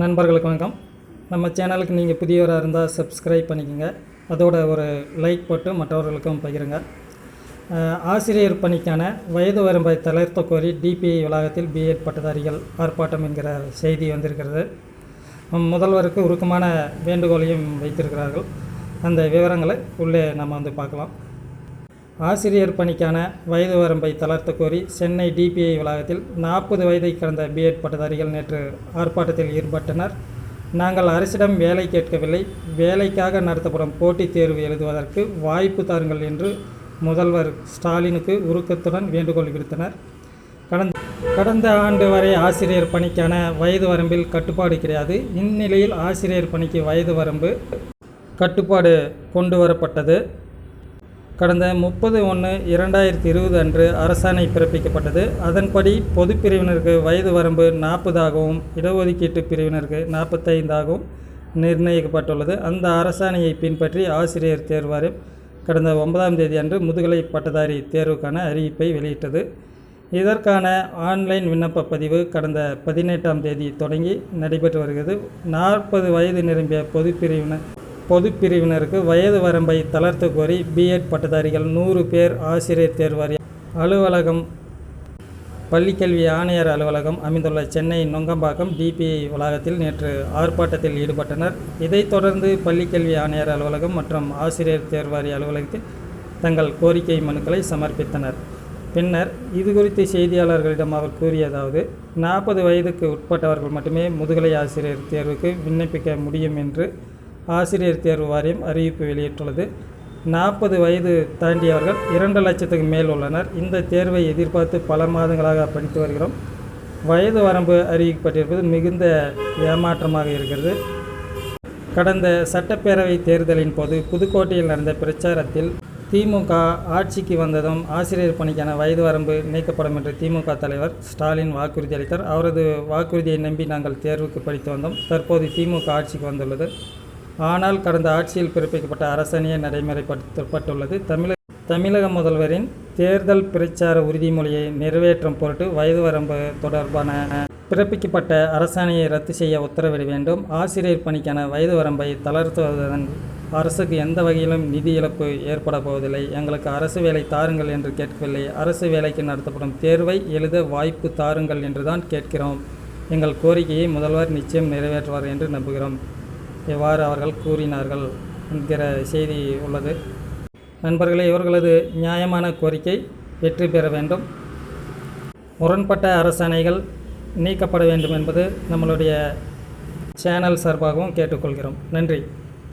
நண்பர்களுக்கு வணக்கம். நம்ம சேனலுக்கு நீங்கள் புதியவராக இருந்தால் சப்ஸ்கிரைப் பண்ணிக்கோங்க. அதோட ஒரு லைக் போட்டு மற்றவர்களுக்கும் பகிருங்க. ஆசிரியர் பணிக்கான வயது வரம்பை தளர்த்த கோரி டிபிஐ வளாகத்தில் பிஎட் பட்டதாரிகள் ஆர்ப்பாட்டம் என்கிற செய்தி வந்திருக்கிறது. முதல்வருக்கு உருக்கமான வேண்டுகோளையும் வைத்திருக்கிறார்கள். அந்த விவரங்களை உள்ளே நம்ம வந்து பார்க்கலாம். ஆசிரியர் பணிக்கான வயது வரம்பை தளர்த்த கோரி சென்னை டிபிஐ வளாகத்தில் நாற்பது வயதை கடந்த பிஎட் பட்டதாரிகள் நேற்று ஆர்ப்பாட்டத்தில் ஈடுபட்டனர். நாங்கள் அரசிடம் வேலை கேட்கவில்லை. வேலைக்காக நடத்தப்படும் போட்டித் தேர்வு எழுதுவதற்கு வாய்ப்பு தாருங்கள் என்று முதல்வர் ஸ்டாலினுக்கு உருக்கத்துடன் வேண்டுகோள் விடுத்தனர். கடந்த கடந்த ஆண்டு வரை ஆசிரியர் பணிக்கான வயது வரம்பில் கட்டுப்பாடு கிடையாது. இந்நிலையில் ஆசிரியர் பணிக்கு வயது வரம்பு கட்டுப்பாடு கொண்டு வரப்பட்டது. கடந்த முப்பது ஒன்று இரண்டாயிரத்தி இருபது அன்று அரசாணை பிறப்பிக்கப்பட்டது. அதன்படி பொது பிரிவினருக்கு வயது வரம்பு நாற்பதாகவும் இடஒதுக்கீட்டு பிரிவினருக்கு நாற்பத்தைந்தாகவும் நிர்ணயிக்கப்பட்டுள்ளது. அந்த அரசாணையை பின்பற்றி ஆசிரியர் தேர்வாரியம் கடந்த ஒன்பதாம் தேதி அன்று முதுகலை பட்டதாரி தேர்வுக்கான அறிவிப்பை வெளியிட்டது. இதற்கான ஆன்லைன் விண்ணப்ப பதிவு கடந்த பதினெட்டாம் தேதி தொடங்கி நடைபெற்று வருகிறது. நாற்பது வயது நிரம்பிய பொது பிரிவினர் பொதுப்பிரிவினருக்கு வயது வரம்பை தளர்த்த கோரி பிஎட் பட்டதாரிகள் நூறு பேர் ஆசிரியர் தேர்வாரிய அலுவலகம் பள்ளிக்கல்வி ஆணையர் அலுவலகம் அமைந்துள்ள சென்னை நொங்கம்பாக்கம் டிபிஐ வளாகத்தில் நேற்று ஆர்ப்பாட்டத்தில் ஈடுபட்டனர். இதைத் தொடர்ந்து பள்ளிக்கல்வி ஆணையர் அலுவலகம் மற்றும் ஆசிரியர் தேர்வாரிய அலுவலகத்தில் தங்கள் கோரிக்கை மனுக்களை சமர்ப்பித்தனர். பின்னர் இது குறித்து செய்தியாளர்களிடம் அவர் கூறியதாவது நாற்பது வயதுக்கு உட்பட்டவர்கள் மட்டுமே முதுகலை ஆசிரியர் தேர்வுக்கு விண்ணப்பிக்க முடியும் என்று ஆசிரியர் தேர்வு வாரியம் அறிவிப்பு வெளியிட்டுள்ளது. நாற்பது வயது தாண்டியவர்கள் இரண்டு லட்சத்துக்கு மேல் உள்ளனர். இந்த தேர்வை எதிர்பார்த்து பல மாதங்களாக படித்து வருகிறோம். வயது வரம்பு அறிவிக்கப்பட்டிருப்பது மிகுந்த ஏமாற்றமாக இருக்கிறது. கடந்த சட்டப்பேரவை தேர்தலின் போது புதுக்கோட்டையில் நடந்த பிரச்சாரத்தில் திமுக ஆட்சிக்கு வந்ததும் ஆசிரியர் பணிக்கான வயது வரம்பு நீக்கப்படும் என்று திமுக தலைவர் ஸ்டாலின் வாக்குறுதி அளித்தார். அவரது வாக்குறுதியை நம்பி நாங்கள் தேர்வுக்கு படித்து வந்தோம். தற்போது திமுக ஆட்சிக்கு வந்துள்ளது. ஆனால் கடந்த ஆட்சியில் பிறப்பிக்கப்பட்ட அரசாணையே நடைமுறைப்படுத்தப்பட்டுள்ளது. தமிழக தமிழக முதல்வரின் தேர்தல் பிரச்சார உறுதிமொழியை நிறைவேற்றும் பொருட்டு வயது வரம்பு தொடர்பான பிறப்பிக்கப்பட்ட அரசாணையை ரத்து செய்ய உத்தரவிட வேண்டும். ஆசிரியர் பணிக்கான வயது வரம்பை தளர்த்துவதன் அரசுக்கு எந்த வகையிலும் நிதி இழப்பு ஏற்பட போவதில்லை. எங்களுக்கு அரசு வேலை தாருங்கள் என்று கேட்கவில்லை. அரசு வேலைக்கு நடத்தப்படும் தேர்வை எழுத வாய்ப்பு தாருங்கள் என்றுதான் கேட்கிறோம். எங்கள் கோரிக்கையை முதல்வர் நிச்சயம் நிறைவேற்றுவார் என்று நம்புகிறோம். இவ்வாறு அவர்கள் கூறினார்கள் என்கிற செய்தி உள்ளது. நண்பர்களே இவர்களது நியாயமான கோரிக்கை வெற்றி பெற வேண்டும். முரண்பட்ட அரசாணைகள் நீக்கப்பட வேண்டும் என்பது நம்மளுடைய சேனல் சார்பாகவும் கேட்டுக்கொள்கிறோம். நன்றி.